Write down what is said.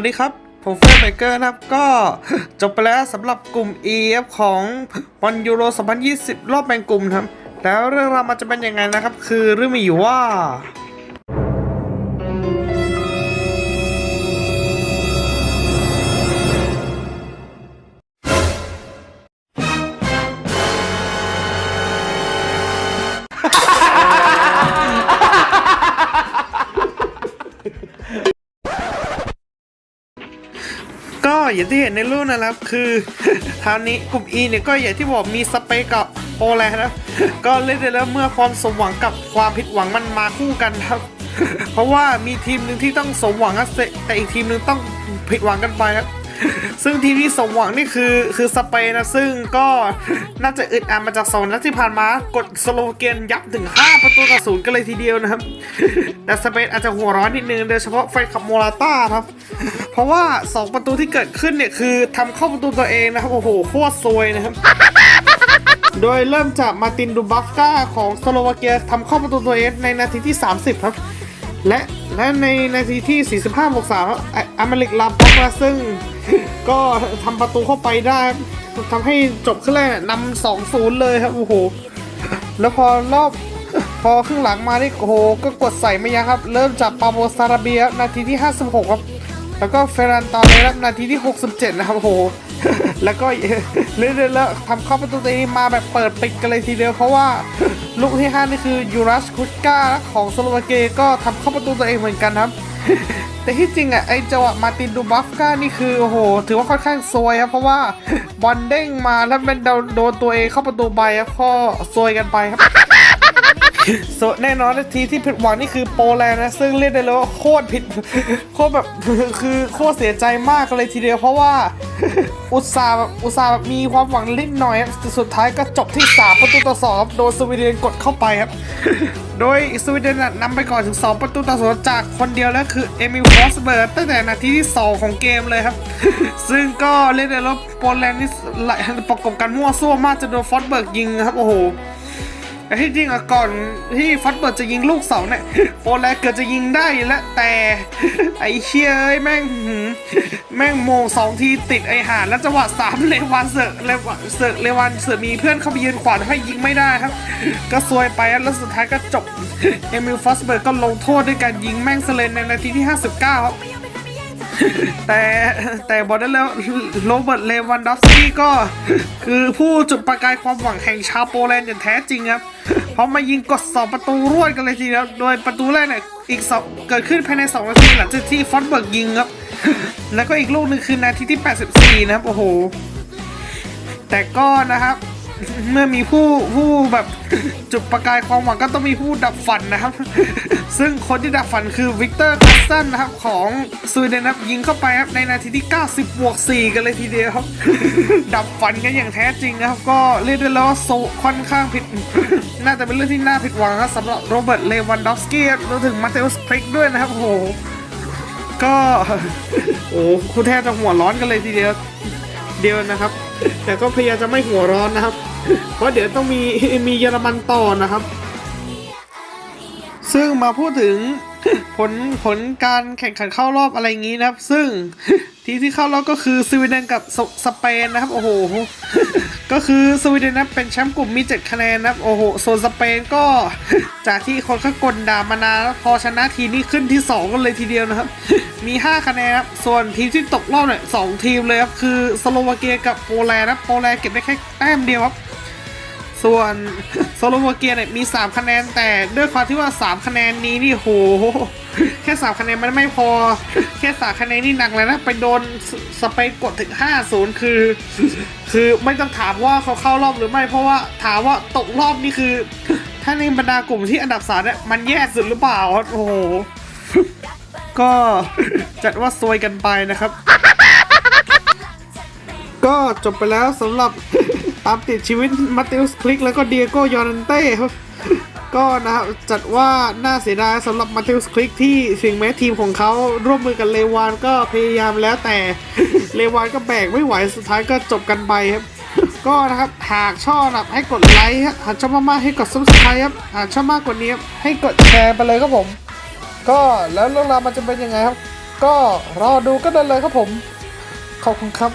วัสดีครับผมเฟรเบเกอร์นะครับก็จบไปแล้วสำหรับกลุ่ม EF ของวันยูโร 2020 รอบแบ่งกลุ่มครับ แล้วเรื่องราวมันจะเป็นยังไงนะครับ คือเรื่องมีอยู่ว่า อย่างที่เห็นในรูปนะครับ คือคราวนี้กลุ่ม E เนี่ยก็อย่างที่บอกมีสเปกกับโอแลนด์นะก็เล่นได้แล้วเมื่อความสมหวังกับความผิดหวังมันมาคู่กันครับ เพราะว่ามีทีมหนึ่งที่ต้องสมหวังแต่อีกทีมหนึ่งต้องผิดหวังกันไปครับ ซึ่งทีมที่สมหวังนี่คือคือสเปนนะ ซึ่งก็น่าจะอึดอัดมาจากสองนัดที่ผ่านมากดสโลเกนยับถึง 5 ประตูต่อศูนย์กันเลยทีเดียวนะครับ แต่สเปนอาจจะหัวร้อนนิดนึงโดยเฉพาะแฟขับโมราต้าครับ เพราะว่า 2 ประตูที่เกิดขึ้นเนี่ยคือทำเข้าประตูตัวเองนะครับโอ้โหโคตรซวยนะครับโดยเริ่มจากมาตินดูบัฟกาของสโลวาเกียทำเข้าประตูตัวเองในนาทีที่ 30 ครับ และและในนาทีที่ 45บวก3อเมริกลาบ็อกมาซึ่ง ก็ทำประตูเข้าไปได้ทำให้จบครึ่งแรกเนี่ยนำสองศูนย์เลยครับโอ้โหแล้วพอรอบพอครึ่งหลังมานี่โอ้โหก็กดใส่ไม่ยั้งครับ เริ่มจากปาโบซาราเบียนาทีที่ 56 ครับ แล้วก็เฟรนตอนเลยครับนาทีที่ 67 นะครับโอ้โหแล้วก็เรื่อยๆแล้วทำเข้าประตูตัวเองมาแบบเปิดปิดกันเลยทีเดียวเพราะว่าลูกที่ 5 นี่คือยูรัสคุชกาของสโลวาเกียก็ทำเข้าประตูตัวเองเหมือนกันครับ แต่ที่จริงอะไอจังหวะมาตินดูบัฟก้านี่คือโอ้โห ถือว่าค่อนข้างซวยครับเพราะว่าบอลเด้งมาแล้วเป็นโดนตัวเองเข้าประตูไปครับก็ซวยกันไปครับโซแน่นอนนาทีที่ผิดหวังนี่คือโปแลนด์นะซึ่งเรียกได้เลยว่าโคตรผิดโคตรแบบคือโคตรเสียใจมากเลยทีเดียวเพราะว่าอุตสาห์แบบอุตสาห์แบบมีความหวังนิดหน่อยครับสุดท้ายก็จบที่3ประตูต่อ2ครับโดนสวีเดนกดเข้าไปครับ โดยสวีเดนน่ะนำไปก่อนถึง 2 ประตูต่อศูนจากคนเดียวแล้วคือเอมิลฟอสเบิร์ตตั้งแต่นาทีที่ 2 ของเกมเลยครับ ซึ่งก็เรียกได้เลยว่าโปแลนด์นี่หลประกบกันมั่วซั่วมากจนโดนฟอสเบิร์กยิงครับ โอ้โห แต่ที่จริงอะก่อนที่ฟัดเบิร์ดจะยิงลูกเสาเนี่ยโปแลนด์เกิดจะยิงได้แล้วแต่ไอ้เชี่ยเอ้แม่งแม่งโมงสองทีติดไอ้ห่านแล้วจังหวะสามเลวันเสือกเลวันเสือกเลวันเสือกมีเพื่อนเข้าไปยืนขวางให้ยิงไม่ได้ครับ ก็ซวยไปแล้วสุดท้ายก็จบเอมิลฟอสเบิร์กก็ลงโทษด้วยการยิงแม่งเซเลนในนาทีที่ 59ครับ แต่แต่บอกได้แล้วโรเบิร์ตเลวันดอฟสกี้ก็ คือผู้จุดประกายความหวังแห่งชาวโปแลนด์อย่างแท้จริงครับ เพราะมายิงกดสองประตูรวดกันเลยทีเดียวโดยประตูแรกเนี่ยอีกสองเกิดขึ้นภายใน 2 นาทีหลังจากที่ฟอนเบิร์กยิงครับ แล้วก็อีกลูกหนึ่งคือนาทีที่ 84 นะครับ โอ้โห แต่ก็นะครับ เมื่อมีผู้ผู้แบบจุดประกายความหวังก็ต้องมีผู้ดับฝันนะครับ ซึ่งคนที่ดับฝันคือวิกเตอร์คัสซันนะครับของสวีเดนครับยิงเข้าไปครับในนาทีที่ 90บวก4กันเลยทีเดียวครับ ดับฝันกันอย่างแท้จริงนะครับ ก็เรียกได้แล้วว่าโซค่อนข้างผิด น่าจะเป็นเรื่องที่น่าผิดหวังครับสำหรับโรเบิร์ตเลวันดอฟสกี้รวมถึงมาเตอุสคลิกด้วยนะครับโอ้โหก็โอ้คุณแทบจะหัวร้อนกันเลยทีเดียวเดียวนะครับ แต่ก็พยายามจะไม่หัวร้อนนะครับ เพราะเดี๋ยวต้องมีมีเยอรมันต่อนะครับ ซึ่งมาพูดถึงผลผลการแข่งขันเข้ารอบอะไรอย่างนี้นะครับ ซึ่งทีที่เข้ารอบก็คือสวีเดนกับสสเปนนะครับ โอ้โห ก็คือสวีเดนนะเป็นแชมป์กลุ่มมี 7 คะแนนนะครับ โอ้โหส่วนสเปนก็จากที่คนเขากลด่ามานานพอชนะทีนี้ขึ้นที่ 2 กันเลยทีเดียวนะครับ มี 5 คะแนนครับ ส่วนทีมที่ตกรอบเนี่ยสองทีมเลยครับ คือสโลวาเกียกับโปแลนด์นะโปแลนด์เก็บได้แค่แต้มเดียวครับ ส่วนสโลวเกียเนี่ยมี 3 คะแนน แต่ด้วยความที่ว่า 3 คะแนนนี้นี่โห แค่ 3 คะแนนมันไม่พอ แค่3คะแนนนี่หนักเลยนะ ไปโดนสเปนกดถึง 5-0 คือ คือไม่ต้องถามว่าเขาเข้ารอบหรือไม่ เพราะว่าถามว่าตกรอบนี่คือ ถ้าในบรรดากลุ่มที่อันดับสามเนี่ยมันแย่สุดหรือเปล่า โอ้โห ก็จัดว่าซวยกันไปนะครับ ก็จบไปแล้วสำหรับามติดชีวิตมาติอุสคลิกแล้วก็เดียโกยอรันเต้ครับก็นะครับจัดว่าน่าเสียดายสำหรับมาติอุสคลิกที่ถึงแม้ทีมของเขาร่วมมือกับเลวานก็พยายามแล้วแต่เลวานก็แบกไม่ไหวสุดท้ายก็จบกันไปครับ ก็นะครับหากชอบนะครับให้กดไลค์ครับหากชอบมากๆให้กดซับสไครต์ครับหากชอบมากกว่านี้ให้กดแชร์ไปเลยครับผม ก็แล้วเรื่องราวมันจะเป็นยังไงครับ ก็รอดูกันได้เลยครับผมขอบคุณครับ